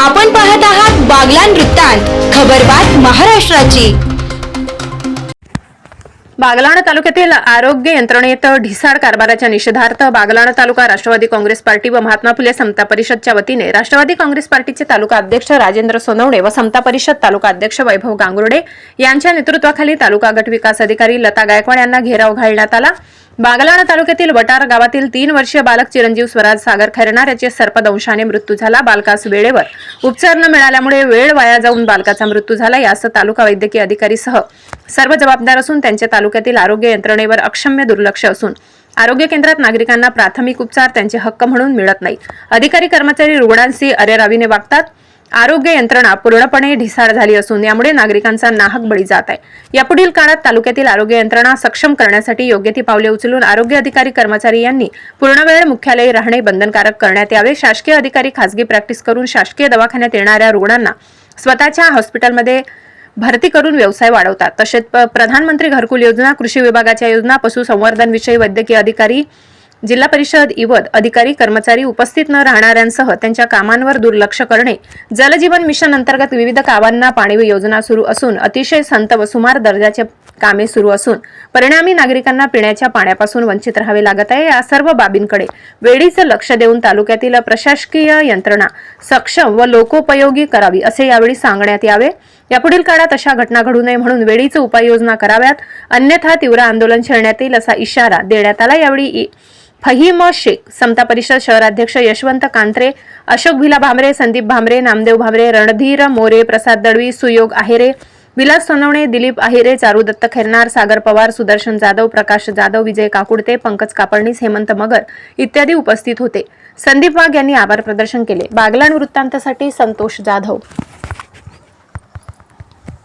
आपण पाहत आहात बागलान वृत्तांत खबरबात महाराष्ट्राची. बागलाण तालुक्यातील आरोग्य यंत्रणेत ढिसाळ कारभाराच्या निषेधार्थ बागलाण तालुका राष्ट्रवादी काँग्रेस पार्टी व महात्मा फुले समता परिषदच्या वतीने राष्ट्रवादी काँग्रेस पार्टीचे तालुका अध्यक्ष राजेंद्र सोनवणे व समता परिषद तालुका अध्यक्ष वैभव गांगुर्डे यांच्या नेतृत्वाखाली तालुका गट विकास अधिकारी लता गायकवाड यांना घेराव घालण्यात आला. बागलाण तालुक्यातील वटार गावातील तीन वर्षीय बालक चिरंजीव स्वराज सागर खैरणार याचे सर्पदंशाने मृत्यू झाला. बालकास वेळेवर उपचार न मिळाल्यामुळे वेळ वाया जाऊन बालकाचा मृत्यू झाला. यास तालुका वैद्यकीय अधिकारीसह सर्व जबाबदार असून त्यांच्या तालुक्यातील आरोग्य यंत्रणेवर अक्षम्य दुर्लक्ष असून आरोग्य केंद्रात नागरिकांना प्राथमिक उपचार त्यांचे हक्क म्हणून मिळत नाही. अधिकारी कर्मचारी रुग्णांशी अरेरावीने वागतात. आरोग्य यंत्रणा पूर्णपणे ढिसाळ झाली असून यामुळे नागरिकांचा नाहक बळी जात आहे. यापुढील काळात तालुक्यातील आरोग्य यंत्रणा सक्षम करण्यासाठी योग्य ती पावले उचलून आरोग्य अधिकारी कर्मचारी यांनी पूर्णवेळ मुख्यालयी राहणे बंधनकारक करण्यात यावे. शासकीय अधिकारी खासगी प्रॅक्टिस करून शासकीय दवाखान्यात येणाऱ्या रुग्णांना स्वतःच्या हॉस्पिटलमध्ये भरती करून व्यवसाय वाढवतात. तसेच प्रधानमंत्री घरकुल योजना कृषी विभागाच्या योजना पशुसंवर्धन विषयी वैद्यकीय अधिकारी जिल्हा परिषद इवत अधिकारी कर्मचारी उपस्थित न राहणाऱ्यांसह त्यांच्या कामांवर दुर्लक्ष करणे. जलजीवन मिशन अंतर्गत विविध गावांना पाणी योजना सुरू असून अतिशय संत व सुमार दर्जाचे कामे सुरू असून परिणामी नागरिकांना पिण्याच्या पाण्यापासून वंचित राहावे लागत आहे या सर्व बाबींकडे वेळीच लक्ष देऊन तालुक्यातील प्रशासकीय यंत्रणा सक्षम व लोकोपयोगी करावी असे यावेळी सांगण्यात यावे. यापुढील काळात अशा घटना घडू नये म्हणून वेळीच उपाययोजना कराव्यात. अन्यथा तीव्र आंदोलन छेडण्यात येईल असा इशारा देण्यात आला. यावेळी फहीम शेख समता परिषद शहराध्यक्ष यशवंत कांत्रे अशोक भिला भामरे संदीप भामरे नामदेव भामरे रणधीर मोरे प्रसाद दळवी सुयोग आहेरे विलास सोनवणे दिलीप अहिरे चारू दत्त खैरनार सागर पवार सुदर्शन जाधव प्रकाश जाधव विजय काकुडते पंकज कापडणीस हेमंत मगर इत्यादी उपस्थित होते. संदीप वाघ यांनी आभार प्रदर्शन केले. बागलाण वृत्तांतासाठी संतोष जाधव.